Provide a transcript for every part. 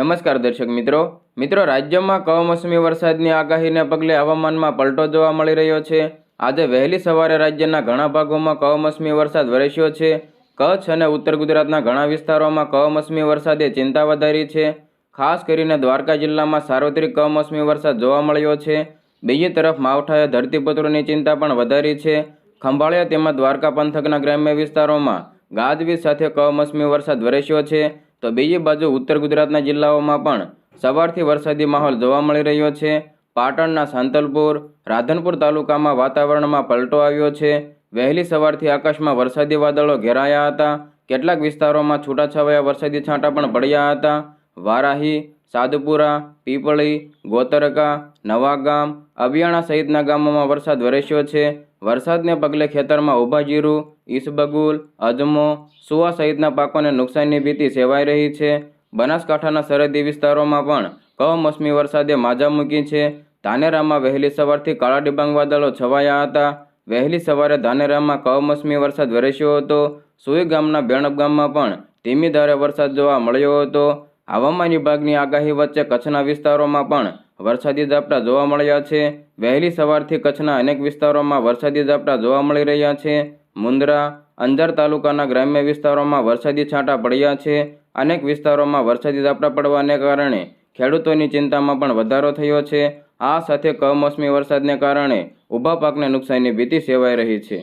નમસ્કાર દર્શક મિત્રો. મિત્રો, રાજ્યમાં કમોસમી વરસાદની આગાહીને પગલે હવામાનમાં પલટો જોવા મળી રહ્યો છે. આજે વહેલી સવારે રાજ્યના ઘણા ભાગોમાં કમોસમી વરસાદ વરસ્યો છે. કચ્છ અને ઉત્તર ગુજરાતના ઘણા વિસ્તારોમાં કમોસમી વરસાદે ચિંતા વધારી છે. ખાસ કરીને દ્વારકા જિલ્લામાં સાર્વત્રિક કમોસમી વરસાદ જોવા મળ્યો છે. બીજી તરફ માવઠાએ ધરતીપુત્રોની ચિંતા પણ વધારી છે. ખંભાળિયા તેમજ દ્વારકા પંથકના ગ્રામ્ય વિસ્તારોમાં ગાજવીજ સાથે કમોસમી વરસાદ વરસ્યો છે. તો બીજી બાજુ ઉત્તર ગુજરાતના જિલ્લાઓમાં પણ સવારથી વરસાદી માહોલ જોવા મળી રહ્યો છે. પાટણના સાંતલપુર, રાધનપુર તાલુકામાં વાતાવરણમાં પલટો આવ્યો છે. વહેલી સવારથી આકાશમાં વરસાદી વાદળો ઘેરાયા હતા. કેટલાક વિસ્તારોમાં છૂટાછવાયા વરસાદી છાંટા પણ પડ્યા હતા. વારાહી સાદપુરા પીપળી, ગોતરકા, નવાગામ અબિયાણા સહિતના ગામોમાં વરસાદ વરસ્યો છે. વરસાદને પગલે ખેતરમાં ઊભા જીરું, ઈસબગુલ, અજમો, સુવા સહિતના પાકોને નુકસાનની ભીતિ સેવાઈ રહી છે. બનાસકાંઠાના સરહદી વિસ્તારોમાં પણ કમોસમી વરસાદે માજા મૂકી છે. ધાનેરામાં વહેલી સવારથી કાળા ડિબાંગ વાદળો છવાયા હતા. વહેલી સવારે ધાનેરામાં કમોસમી વરસાદ વરસ્યો હતો. સુઈ ગામના બેણપ ગામમાં પણ ધીમી ધારે વરસાદ જોવા મળ્યો હતો. હવામાન વિભાગની આગાહી વચ્ચે કચ્છના વિસ્તારોમાં પણ વરસાદી ઝાપટા જોવા મળ્યા છે. વહેલી સવારથી કચ્છના અનેક વિસ્તારોમાં વરસાદી ઝાપટા જોવા મળી રહ્યા છે. મુંદ્રા, અંજાર તાલુકાના ગ્રામ્ય વિસ્તારોમાં વરસાદી છાંટા પડ્યા છે. અનેક વિસ્તારોમાં વરસાદી ઝાપટા પડવાને કારણે ખેડૂતોની ચિંતામાં પણ વધારો થયો છે. આ સાથે કમોસમી વરસાદને કારણે ઊભા પાકને નુકસાનની ભીતિ સેવાઈ રહી છે.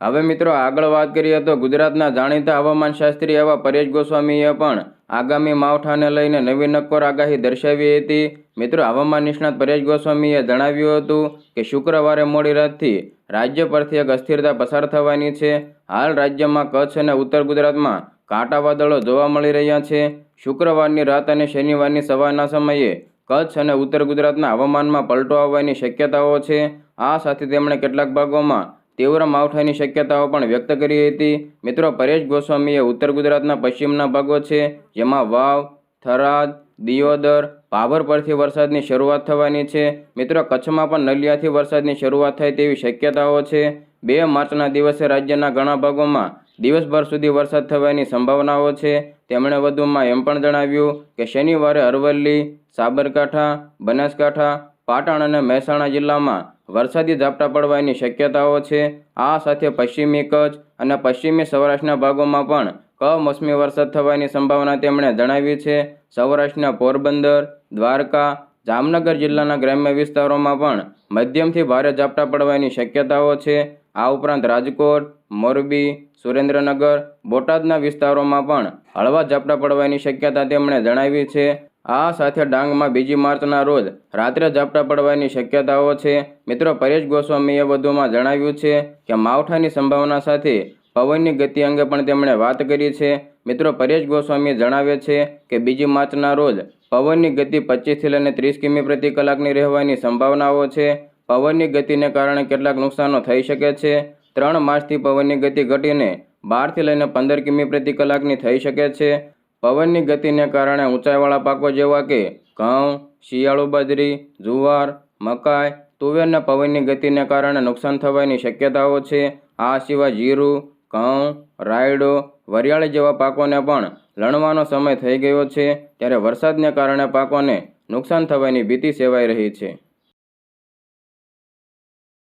હવે મિત્રો આગળ વાત કરીએ તો ગુજરાતના જાણીતા હવામાનશાસ્ત્રી એવા પરેશ ગોસ્વામીએ પણ આગામી માવઠાને લઈને નવી નક્કોર આગાહી દર્શાવી હતી. મિત્રો, હવામાન નિષ્ણાત પરેશ ગોસ્વામીએ જણાવ્યું હતું કે શુક્રવારે મોડી રાતથી રાજ્ય પરથી એક અસ્થિરતા પસાર થવાની છે. હાલ રાજ્યમાં કચ્છ અને ઉત્તર ગુજરાતમાં કાંટા વાદળો જોવા મળી રહ્યા છે. શુક્રવારની રાત અને શનિવારની સવારના સમયે કચ્છ અને ઉત્તર ગુજરાતના હવામાનમાં પલટો આવવાની શક્યતાઓ છે. આ સાથે તેમણે કેટલાક ભાગોમાં તીવ્ર માવઠાની શક્યતાઓ પણ વ્યક્ત કરી હતી. મિત્રો, પરેશ ગોસ્વામીએ ઉત્તર ગુજરાતના પશ્ચિમના ભાગો છે, જેમાં વાવ, થરાદ, દિયોદર, ભાભર પરથી વરસાદની શરૂઆત થવાની છે. મિત્રો, કચ્છમાં પણ નલિયાથી વરસાદની શરૂઆત થાય તેવી શક્યતાઓ છે. બે માર્ચના દિવસે રાજ્યના ઘણા ભાગોમાં દિવસભર સુધી વરસાદ થવાની સંભાવનાઓ છે. તેમણે વધુમાં એમ પણ જણાવ્યું કે શનિવારે અરવલ્લી, સાબરકાંઠા, બનાસકાંઠા, પાટણ અને મહેસાણા જિલ્લામાં વરસાદી ઝાપટા પડવાની શક્યતાઓ છે. આ સાથે પશ્ચિમી કચ્છ અને પશ્ચિમી સૌરાષ્ટ્રના ભાગોમાં પણ કમોસમી વરસાદ થવાની સંભાવના તેમણે જણાવી છે. સૌરાષ્ટ્રના પોરબંદર, દ્વારકા, જામનગર જિલ્લાના ગ્રામ્ય વિસ્તારોમાં પણ મધ્યમથી ભારે ઝાપટા પડવાની શક્યતાઓ છે. આ ઉપરાંત રાજકોટ, મોરબી, સુરેન્દ્રનગર, બોટાદના વિસ્તારોમાં પણ હળવા ઝાપટા પડવાની શક્યતા તેમણે જણાવી છે. આ સાથે ડાંગમાં બીજી માર્ચના રોજ રાત્રે ઝાપટા પડવાની શક્યતાઓ છે. મિત્રો, પરેશ ગોસ્વામીએ વધુમાં જણાવ્યું છે કે માવઠાની સંભાવના સાથે પવનની ગતિ અંગે પણ તેમણે વાત કરી છે. મિત્રો, પરેશ ગોસ્વામી જણાવે છે કે બીજી માર્ચના રોજ પવનની ગતિ પચીસથી લઈને ત્રીસ કિમી પ્રતિ કલાકની રહેવાની સંભાવનાઓ છે. પવનની ગતિને કારણે કેટલાક નુકસાનો થઈ શકે છે. ત્રણ માર્ચથી પવનની ગતિ ઘટીને બારથી લઈને પંદર કિમી પ્રતિ કલાકની થઈ શકે છે. પવનની ગતિને કારણે ઊંચાઈવાળા પાકો જેવા કે ઘઉં, શિયાળુ બાજરી, જુવાર, મકાઈ, તુવેરના પવનની ગતિને કારણે નુકસાન થવાની શક્યતાઓ છે. આ સિવાય જીરું, ઘઉં, રાયડો, વરિયાળી જેવા પાકોને પણ લણવાનો સમય થઈ ગયો છે. ત્યારે વરસાદને કારણે પાકોને નુકસાન થવાની ભીતિ સેવાઈ રહી છે.